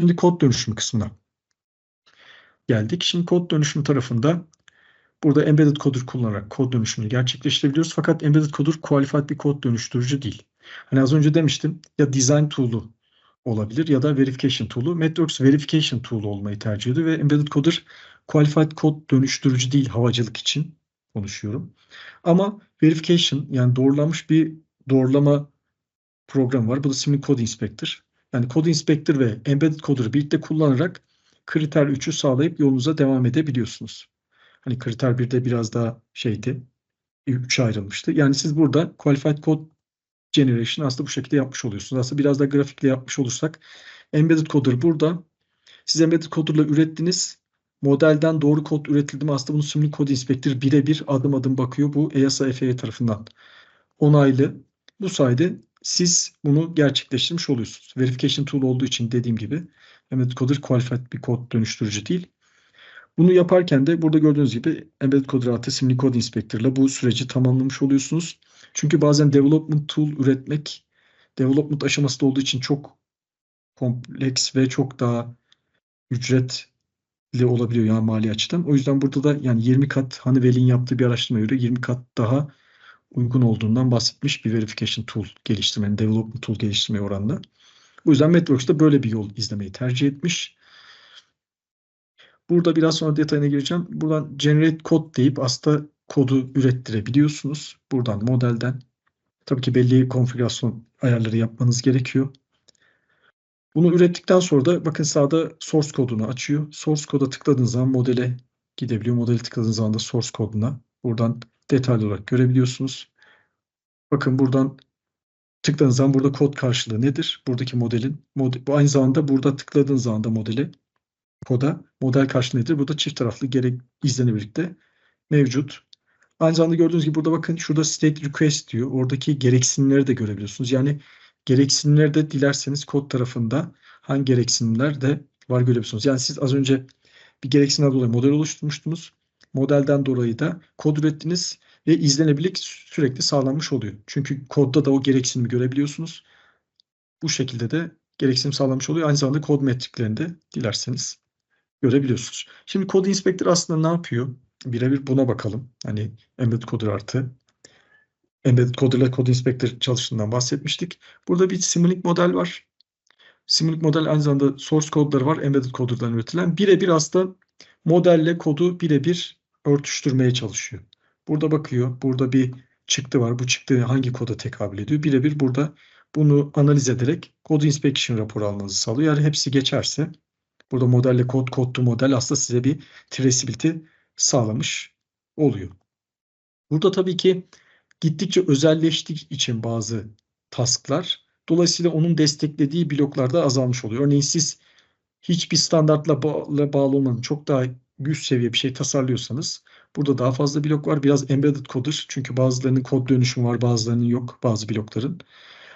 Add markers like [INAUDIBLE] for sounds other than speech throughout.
Şimdi kod dönüşümü kısmına geldik. Şimdi kod dönüşüm tarafında burada embedded coder kullanarak kod dönüşümünü gerçekleştirebiliyoruz. Fakat embedded coder qualified bir kod dönüştürücü değil. Hani az önce demiştim ya design tool'u olabilir ya da verification tool'u. Metworks verification tool olmayı tercih ediyor ve embedded coder qualified kod dönüştürücü değil havacılık için konuşuyorum. Ama verification yani doğrulanmış bir doğrulama programı var. Bu da Simulink Code Inspector. Yani Code Inspector ve Embedded Coder'ı birlikte kullanarak kriter 3'ü sağlayıp yolunuza devam edebiliyorsunuz. Hani kriter 1'de biraz daha şeydi. 3'e ayrılmıştı. Yani siz burada Qualified Code Generation aslında bu şekilde yapmış oluyorsunuz. Aslında biraz da grafikle yapmış olursak Embedded Coder burada. Siz Embedded Coder'la ürettiniz. Modelden doğru kod üretildi mi? Aslında bunu Simulink Code Inspector birebir adım adım bakıyor. Bu EASA FAA tarafından onaylı. Bu sayede siz bunu gerçekleştirmiş oluyorsunuz. Verification tool olduğu için dediğim gibi Embedded Coder qualified bir kod dönüştürücü değil. Bunu yaparken de burada gördüğünüz gibi Embedded Coder artı Simulink Code Inspector ile bu süreci tamamlamış oluyorsunuz. Çünkü bazen development tool üretmek development aşamasında olduğu için çok kompleks ve çok daha ücretli olabiliyor yani mali açıdan. O yüzden burada da yani 20 kat Honeywell'in yaptığı bir araştırma göre 20 kat daha uygun olduğundan bahsetmiş bir verification tool geliştirmenin, development tool geliştirmeye oranla. Bu yüzden Metworks da böyle bir yol izlemeyi tercih etmiş. Burada biraz sonra detayına gireceğim. Buradan generate code deyip aslında kodu ürettirebiliyorsunuz. Buradan modelden. Tabii ki belli konfigürasyon ayarları yapmanız gerekiyor. Bunu ürettikten sonra da bakın sağda source kodunu açıyor. Source koda tıkladığınız zaman modele gidebiliyor. Modeli tıkladığınız zaman da source koduna buradan detaylı olarak görebiliyorsunuz. Bakın buradan tıkladığınız zaman burada kod karşılığı nedir? Buradaki modelin model, bu aynı zamanda burada tıkladığınız zaman da modeli koda model karşılığı nedir? Burada çift taraflı gerek izlenebilirlikte mevcut. Aynı zamanda gördüğünüz gibi burada bakın şurada state request diyor. Oradaki gereksinimleri de görebiliyorsunuz. Yani gereksinimleri de dilerseniz kod tarafında hangi gereksinimler de var görebiliyorsunuz. Yani siz az önce bir gereksinimden dolayı model oluşturmuştunuz. Modelden dolayı da kod ürettiniz ve izlenebilirlik sürekli sağlanmış oluyor. Çünkü kodda da o gereksinimi görebiliyorsunuz. Bu şekilde de gereksinim sağlamış oluyor. Aynı zamanda kod metriklerini de dilerseniz görebiliyorsunuz. Şimdi Code Inspector aslında ne yapıyor? Birebir buna bakalım. Hani Embedded Coder artı Embedded Coder ile Code Inspector çalıştığından bahsetmiştik. Burada bir Simulink model var. Simulink model aynı zamanda source kodları var. Embedded Coder'dan üretilen. Birebir aslında modelle kodu birebir örtüştürmeye çalışıyor. Burada bakıyor. Burada bir çıktı var. Bu çıktı hangi koda tekabül ediyor? Birebir burada bunu analiz ederek Code Inspection raporu almanızı sağlıyor. Yani hepsi geçerse burada modelle kod, kod to model aslında size bir traceability sağlamış oluyor. Burada tabii ki gittikçe özelleştiği için bazı tasklar dolayısıyla onun desteklediği bloklarda azalmış oluyor. Örneğin siz hiçbir standartla bağlı olmadan çok daha üst seviye bir şey tasarlıyorsanız burada daha fazla blok var. Biraz embedded coder çünkü bazılarının kod dönüşümü var bazılarının yok bazı blokların.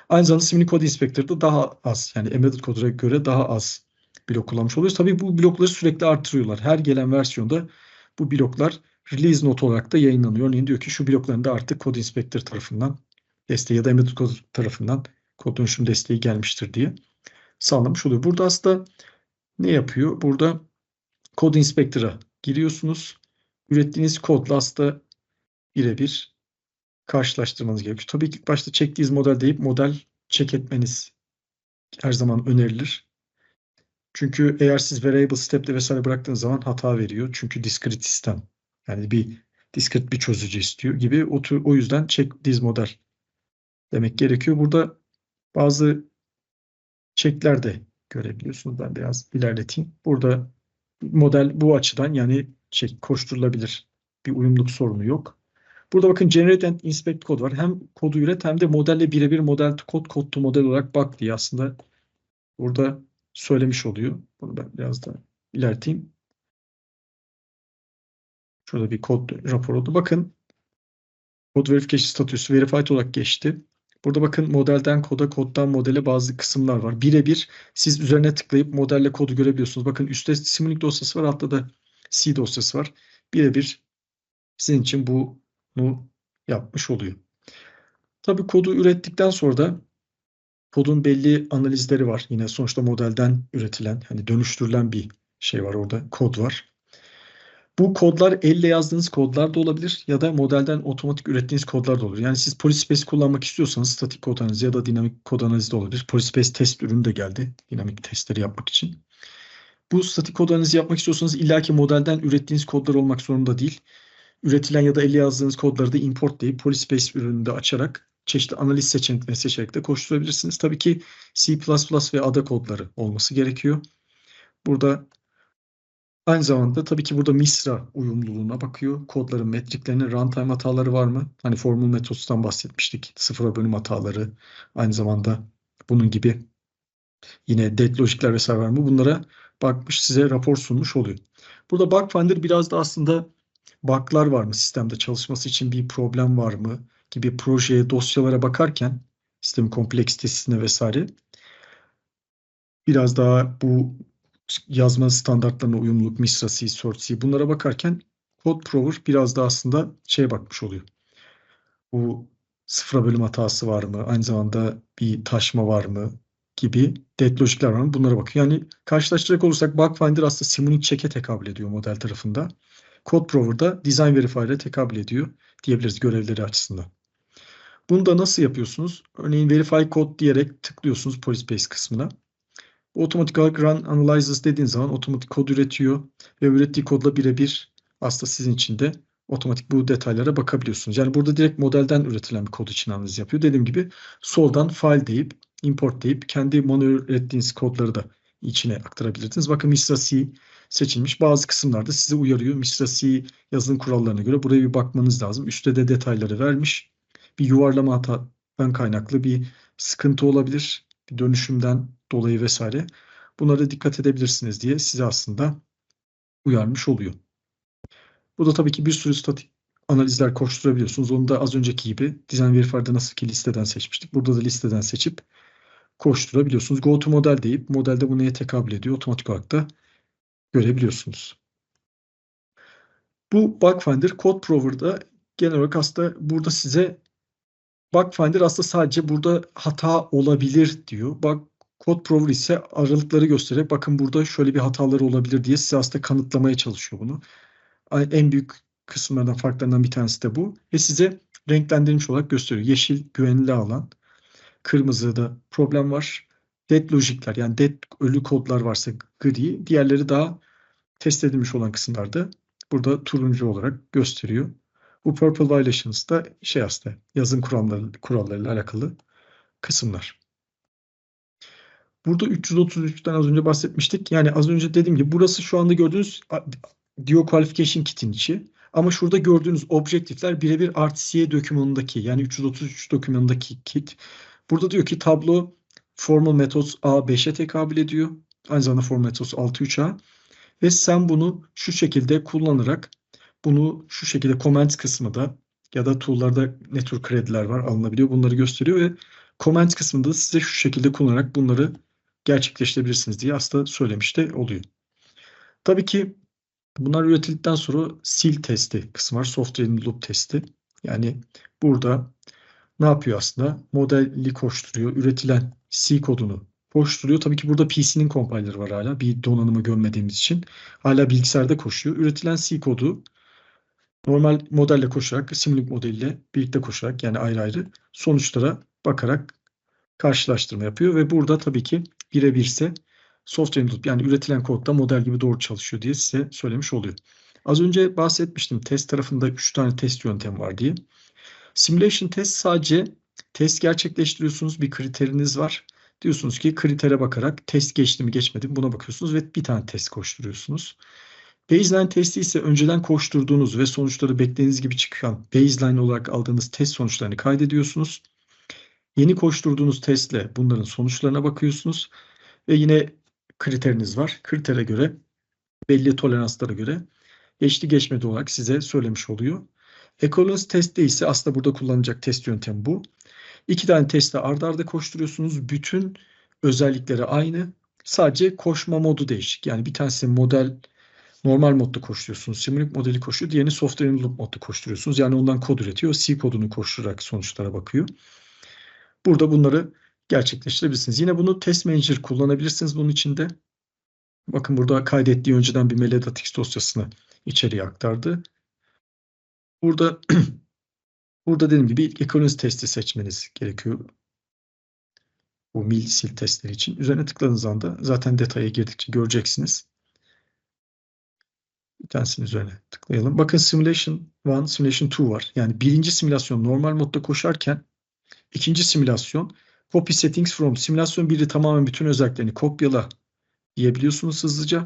Aynı zamanda Simulink Code Inspector'da daha az yani embedded coder'a göre daha az blok kullanmış oluyoruz. Tabii bu blokları sürekli artırıyorlar. Her gelen versiyonda bu bloklar release note olarak da yayınlanıyor. Örneğin diyor ki şu blokların da artık Code Inspector tarafından desteği ya da embedded code tarafından kod dönüşüm desteği gelmiştir diye sağlamış oluyor. Burada aslında ne yapıyor? Burada Code Inspector'a giriyorsunuz. Ürettiğiniz kodla aslında birebir karşılaştırmanız gerekiyor. Tabii ki ilk başta çektiğiniz model deyip model check etmeniz her zaman önerilir. Çünkü eğer siz variable step'te vesaire bıraktığınız zaman hata veriyor. Çünkü discrete sistem. Yani bir discrete bir çözücü istiyor gibi. O, tür, o yüzden check this model demek gerekiyor. Burada bazı checkler de görebiliyorsunuz. Ben biraz ilerleteyim. Burada model bu açıdan yani şey, koşturulabilir bir uyumluluk sorunu yok. Burada bakın generate and inspect kod var. Hem kodu üret hem de modelle birebir model kod, kod to model olarak bak diye aslında burada söylemiş oluyor. Bunu ben biraz da ilerleteyim. Şurada bir kod rapor oldu. Bakın kod verification statüsü verified olarak geçti. Burada bakın modelden koda, koddan modele bazı kısımlar var. Birebir siz üzerine tıklayıp modelle kodu görebiliyorsunuz. Bakın üstte Simulink dosyası var, altta da C dosyası var. Birebir sizin için bunu yapmış oluyor. Tabii kodu ürettikten sonra da Kodun belli analizleri var. Yine sonuçta modelden üretilen, hani dönüştürülen bir şey var orada, kod var. Bu kodlar elle yazdığınız kodlar da olabilir ya da modelden otomatik ürettiğiniz kodlar da olur. Yani siz Polyspace kullanmak istiyorsanız statik kod analizi ya da dinamik kod analizi de olabilir. Polyspace test ürünü de geldi dinamik testleri yapmak için. Bu statik kod analizi yapmak istiyorsanız illaki modelden ürettiğiniz kodlar olmak zorunda değil. Üretilen ya da elle yazdığınız kodları da import deyip Polyspace ürününde açarak çeşitli analiz seçeneklerini seçerek de koşturabilirsiniz. Tabii ki C++ ve ADA kodları olması gerekiyor. Burada aynı zamanda tabii ki burada Misra uyumluluğuna bakıyor. Kodların metriklerine runtime hataları var mı? Hani formül metottan bahsetmiştik. Sıfıra bölüm hataları. Aynı zamanda bunun gibi yine dead logikler vesaire var mı? Bunlara bakmış size rapor sunmuş oluyor. Burada bug finder biraz da aslında bug'lar var mı sistemde çalışması için bir problem var mı gibi projeye dosyalara bakarken sistemin kompleksitesine vesaire biraz daha bu yazma standartlarına uyumluluk, MISRA C, Sort C bunlara bakarken Code Prover biraz da aslında şeye bakmış oluyor. Bu sıfıra bölüm hatası var mı? Aynı zamanda bir taşma var mı? Gibi dead logikler var? Bunlara bakıyor. Yani karşılaştıracak olursak Bug Finder aslında Simonic Check'e tekabül ediyor model tarafında. Code Prover'da Design Verifier'e tekabül ediyor diyebiliriz görevleri açısından. Bunu da nasıl yapıyorsunuz? Örneğin Verify Code diyerek tıklıyorsunuz Polyspace kısmına. Otomatik olarak Run Analysis dediğin zaman otomatik kod üretiyor ve ürettiği kodla birebir aslında sizin için de otomatik bu detaylara bakabiliyorsunuz. Yani burada direkt modelden üretilen bir kod için analiz yapıyor. Dediğim gibi soldan file deyip import deyip kendi manuel ürettiğiniz kodları da içine aktarabilirsiniz. Bakın Misra C seçilmiş. Bazı kısımlarda size uyarıyor. Misra C yazılım kurallarına göre buraya bir bakmanız lazım. Üstte de detayları vermiş. Bir yuvarlama hatadan kaynaklı bir sıkıntı olabilir. Bir dönüşümden dolayı vesaire. Bunlara dikkat edebilirsiniz diye size aslında uyarmış oluyor. Burada tabii ki bir sürü statik analizler koşturabiliyorsunuz. Onu da az önceki gibi Design Verifier'da nasıl ki listeden seçmiştik. Burada da listeden seçip koşturabiliyorsunuz. Go to model deyip modelde bu neye tekabül ediyor otomatik olarak da görebiliyorsunuz. Bu Bug Finder Code Prover'da genel olarak aslında burada size Bug aslında sadece burada hata olabilir diyor. Bug Code Prover ise aralıkları göstererek bakın burada şöyle bir hataları olabilir diye size aslında kanıtlamaya çalışıyor bunu. En büyük kısımlardan farklarından bir tanesi de bu. Ve size renklendirilmiş olarak gösteriyor. Yeşil güvenli alan, kırmızıda problem var. Dead logikler yani dead ölü kodlar varsa gri, diğerleri daha test edilmiş olan kısımlarda burada turuncu olarak gösteriyor. Bu purple violations da şey aslında yazım kuralları, kurallarıyla alakalı kısımlar. Burada 333'ten az önce bahsetmiştik. Yani az önce dediğim gibi burası şu anda gördüğünüz Dio Qualification Kit'in içi. Ama şurada gördüğünüz objektifler birebir RTCA dokümanındaki yani 333 dokümanındaki kit. Burada diyor ki tablo formal methods A5'e tekabül ediyor. Aynı zamanda formal methods 6.3A. Ve sen bunu şu şekilde kullanarak bunu şu şekilde comments kısmı da ya da tool'larda ne tür krediler var alınabiliyor bunları gösteriyor ve comment kısmında size şu şekilde kullanarak bunları gerçekleştirebilirsiniz diye aslında söylemiş de oluyor. Tabii ki bunlar üretildikten sonra sil testi kısmı var. Software loop testi. Yani burada ne yapıyor aslında? Modeli koşturuyor. Üretilen C kodunu koşturuyor. Tabii ki burada PC'nin compiler'ı var hala. Bir donanımı gömmediğimiz için. Hala bilgisayarda koşuyor. Üretilen C kodu normal modelle koşarak, Simulink modeliyle birlikte koşarak yani ayrı ayrı sonuçlara bakarak karşılaştırma yapıyor ve burada tabii ki birebirse software input yani üretilen kodda model gibi doğru çalışıyor diye size söylemiş oluyor. Az önce bahsetmiştim test tarafında 3 tane test yöntemi var diye. Simulation test sadece test gerçekleştiriyorsunuz bir kriteriniz var. Diyorsunuz ki kritere bakarak test geçti mi geçmedi mi buna bakıyorsunuz ve bir tane test koşturuyorsunuz. Baseline testi ise önceden koşturduğunuz ve sonuçları beklediğiniz gibi çıkan baseline olarak aldığınız test sonuçlarını kaydediyorsunuz. Yeni koşturduğunuz testle bunların sonuçlarına bakıyorsunuz ve yine kriteriniz var. Kritere göre belli toleranslara göre geçti geçmedi olarak size söylemiş oluyor. Equivalence testte ise aslında burada kullanılacak test yöntemi bu. İki tane testte ardarda arda koşturuyorsunuz. Bütün özellikleri aynı. Sadece koşma modu değişik. Yani bir tanesi model normal modda koşturuyorsunuz. Simulink modeli koşuyor. Diğerini software loop modda koşturuyorsunuz. Yani ondan kod üretiyor. C kodunu koşturarak sonuçlara bakıyor. Burada bunları gerçekleştirebilirsiniz. Yine bunu Test Manager kullanabilirsiniz bunun içinde. Bakın burada kaydettiği önceden bir metadata dosyasını içeriye aktardı. Burada [CLEARS THROAT] burada dediğim gibi ilk economy testi seçmeniz gerekiyor. Bu mil sil testleri için. Üzerine tıkladığınız anda zaten detaya girdikçe göreceksiniz. Bir tanesinin üzerine tıklayalım. Bakın Simulation 1, Simulation 2 var. Yani birinci simülasyon normal modda koşarken ikinci simülasyon Copy Settings from simülasyon 1'i tamamen bütün özelliklerini kopyala diyebiliyorsunuz hızlıca.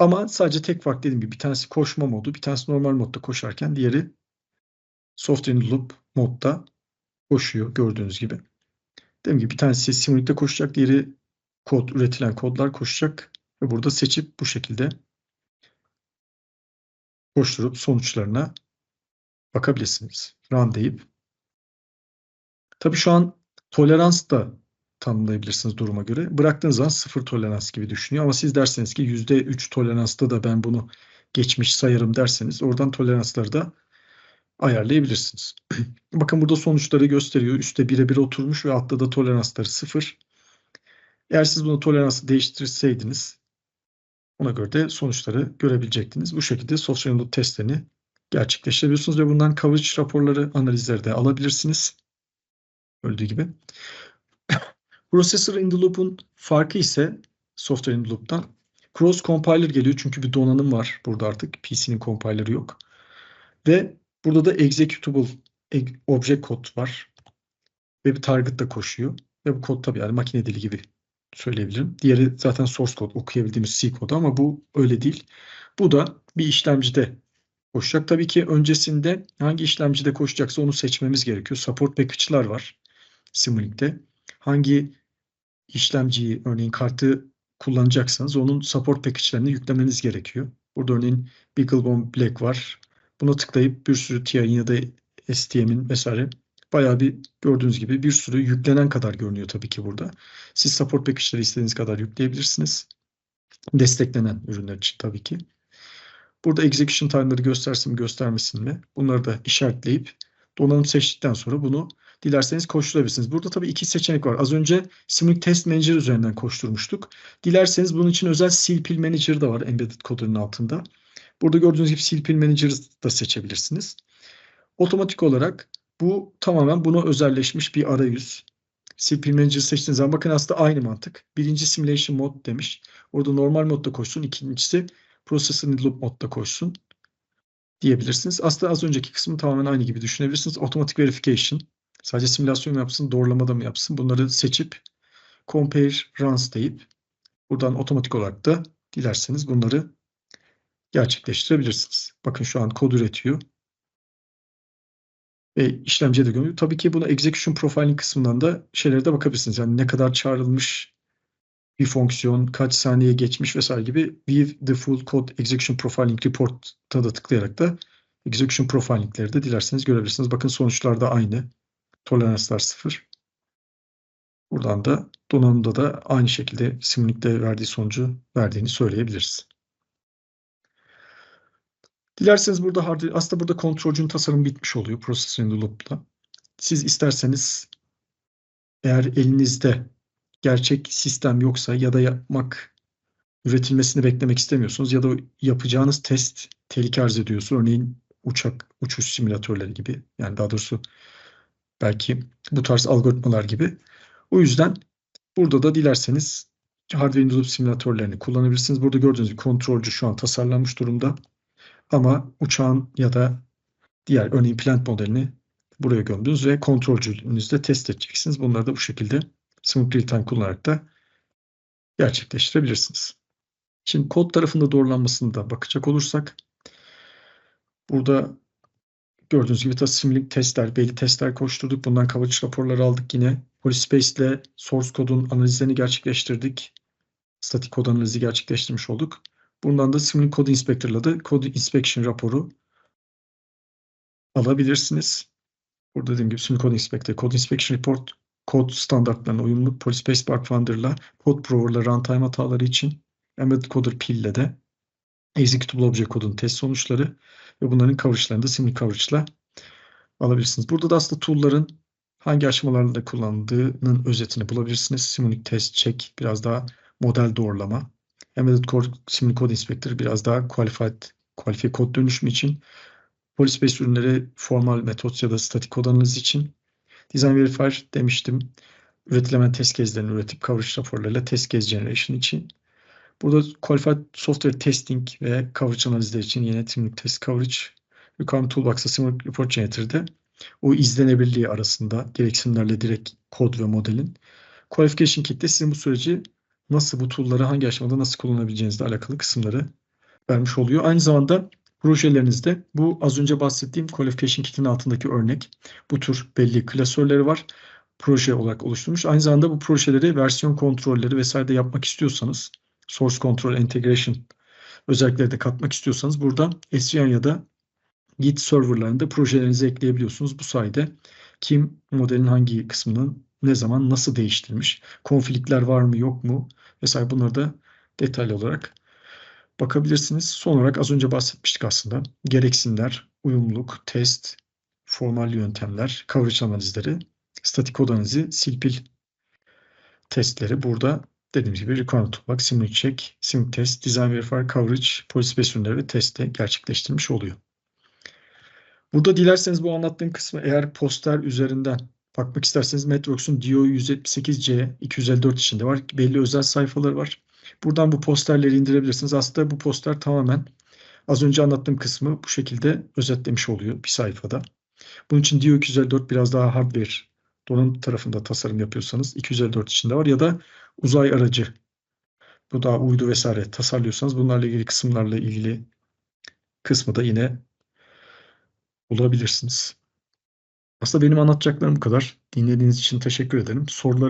Ama sadece tek fark dediğim gibi bir tanesi koşma modu, bir tanesi normal modda koşarken diğeri Software in Loop modda koşuyor gördüğünüz gibi. Dediğim gibi bir tanesi Simulac'te koşacak, diğeri kod, üretilen kodlar koşacak ve burada seçip bu şekilde koşturup sonuçlarına bakabilirsiniz. Run deyip. Tabii şu an tolerans da tanımlayabilirsiniz duruma göre. Bıraktığınız zaman sıfır tolerans gibi düşünüyor ama siz derseniz ki %3 toleransta da ben bunu geçmiş sayarım derseniz oradan toleransları da ayarlayabilirsiniz. [CLEARS THROAT] Bakın burada sonuçları gösteriyor. Üste birebir oturmuş ve altta da toleransları sıfır. Eğer siz bunu toleransı değiştirseydiniz ona göre de sonuçları görebilecektiniz. Bu şekilde sosyal testlerini gerçekleştirebiliyorsunuz ve bundan coverage raporları, analizleri de alabilirsiniz. Öldüğü gibi. Processor in the Loop'un farkı ise Software in the Loop'tan Cross Compiler geliyor çünkü bir donanım var burada artık. PC'nin compiler'ı yok. Ve burada da executable object kod var. Ve bir target da koşuyor. Ve bu kod tabii yani makine dili gibi söyleyebilirim. Diğeri zaten source kod okuyabildiğimiz C kodu ama bu öyle değil. Bu da bir işlemcide koşacak. Tabii ki öncesinde hangi işlemcide koşacaksa onu seçmemiz gerekiyor. Support package'lar var Simulink Hangi işlemciyi örneğin kartı kullanacaksanız onun support package'lerini yüklemeniz gerekiyor. Burada örneğin BeagleBone Black var. Buna tıklayıp bir sürü TI'nin ya da STM'in vesaire bayağı bir gördüğünüz gibi bir sürü yüklenen kadar görünüyor tabii ki burada. Siz support package'leri istediğiniz kadar yükleyebilirsiniz. Desteklenen ürünler için tabii ki. Burada execution time'ları göstersin mi göstermesin mi? Bunları da işaretleyip donanım seçtikten sonra bunu dilerseniz koşturabilirsiniz. Burada tabii iki seçenek var. Az önce Simulink Test Manager üzerinden koşturmuştuk. Dilerseniz bunun için özel CLPL Manager da var embedded coder'ın altında. Burada gördüğünüz gibi CLPL Manager'ı da seçebilirsiniz. Otomatik olarak bu tamamen buna özelleşmiş bir arayüz. CLPL Manager seçtiğiniz zaman bakın aslında aynı mantık. Birinci Simulation Mode demiş. Orada normal modda koşsun. İkincisi Processor Loop modda koşsun diyebilirsiniz. Aslında az önceki kısmı tamamen aynı gibi düşünebilirsiniz. Automatic Verification Sadece simülasyon mu yapsın, doğrulamada mı yapsın? Bunları seçip compare runs deyip buradan otomatik olarak da dilerseniz bunları gerçekleştirebilirsiniz. Bakın şu an kod üretiyor. Ve işlemciye de gönderiyor. Tabii ki buna execution profiling kısmından da şeylere de bakabilirsiniz. Yani ne kadar çağrılmış bir fonksiyon, kaç saniye geçmiş vesaire gibi view the full code execution profiling report'a da tıklayarak da execution profilingleri de dilerseniz görebilirsiniz. Bakın sonuçlar da aynı. Toleranslar sıfır. Buradan da donanımda da aynı şekilde simülikte verdiği sonucu verdiğini söyleyebiliriz. Dilerseniz burada hardware, aslında burada kontrolcünün tasarımı bitmiş oluyor Processing Loop'la. Siz isterseniz eğer elinizde gerçek sistem yoksa ya da yapmak üretilmesini beklemek istemiyorsunuz ya da yapacağınız test tehlike arz ediyorsa örneğin uçak uçuş simülatörleri gibi yani daha doğrusu Belki bu tarz algoritmalar gibi. O yüzden burada da dilerseniz hardware in simülatörlerini kullanabilirsiniz. Burada gördüğünüz gibi kontrolcü şu an tasarlanmış durumda. Ama uçağın ya da diğer örneğin plant modelini buraya gömdünüz ve kontrolcünüzde test edeceksiniz. Bunları da bu şekilde Smooth Real Time kullanarak da gerçekleştirebilirsiniz. Şimdi kod tarafında doğrulanmasını da bakacak olursak burada Gördüğünüz gibi Simulink testler, belli testler koşturduk. Bundan coverage raporları aldık yine. Polyspace ile source kodun analizlerini gerçekleştirdik. Statik kod analizi gerçekleştirmiş olduk. Bundan da Simulink Code Inspector ile de Code Inspection raporu alabilirsiniz. Burada dediğim gibi Simulink Code Inspector, Code Inspection Report, kod standartlarına uyumlu Polyspace Bug Finder ile Code Prover ile runtime hataları için Embedded Coder ile de Executable Object kodun test sonuçları ve bunların coverage'larını da simli coverage'la alabilirsiniz. Burada da aslında tool'ların hangi aşamalarla kullanıldığının özetini bulabilirsiniz. Simulink test, check biraz daha model doğrulama. Embedded Core Simulink Code Inspector biraz daha qualified, kualifiye kod dönüşümü için. Policy-based ürünleri formal metot ya da statik kod analizi için. Design Verifier demiştim. Üretilemen test gezlerini üretip coverage raporlarıyla test case generation için. Burada Qualified Software Testing ve Coverage analizleri için yine Simulink Test Coverage Requirement Toolbox'ta Simulink Report Generator'da o izlenebilirliği arasında gereksinimlerle direkt kod ve modelin. Qualification Kit'te sizin bu süreci nasıl bu tool'ları hangi aşamada nasıl kullanabileceğinizle alakalı kısımları vermiş oluyor. Aynı zamanda projelerinizde bu az önce bahsettiğim Qualification Kit'in altındaki örnek. Bu tür belli klasörleri var. Proje olarak oluşturmuş. Aynı zamanda bu projeleri versiyon kontrolleri vesaire de yapmak istiyorsanız source control integration özellikleri de katmak istiyorsanız burada SVN ya da Git serverlarında projelerinizi ekleyebiliyorsunuz. Bu sayede kim modelin hangi kısmının ne zaman nasıl değiştirilmiş, konfliktler var mı yok mu vesaire bunları da detaylı olarak bakabilirsiniz. Son olarak az önce bahsetmiştik aslında. Gereksinler, uyumluluk, test, formal yöntemler, coverage analizleri, statik kod analizi, silpil testleri burada dediğimiz gibi requirement toolbox, simulate check, simulate test, design verifier, coverage, policy ürünleri ve testi gerçekleştirmiş oluyor. Burada dilerseniz bu anlattığım kısmı eğer poster üzerinden bakmak isterseniz Metrox'un DO 178C 254 içinde var. Belli özel sayfaları var. Buradan bu posterleri indirebilirsiniz. Aslında bu poster tamamen az önce anlattığım kısmı bu şekilde özetlemiş oluyor bir sayfada. Bunun için DO 254 biraz daha hardware donanım tarafında tasarım yapıyorsanız 254 içinde var ya da uzay aracı bu da uydu vesaire tasarlıyorsanız bunlarla ilgili kısımlarla ilgili kısmı da yine bulabilirsiniz. Aslında benim anlatacaklarım bu kadar. Dinlediğiniz için teşekkür ederim. Sorular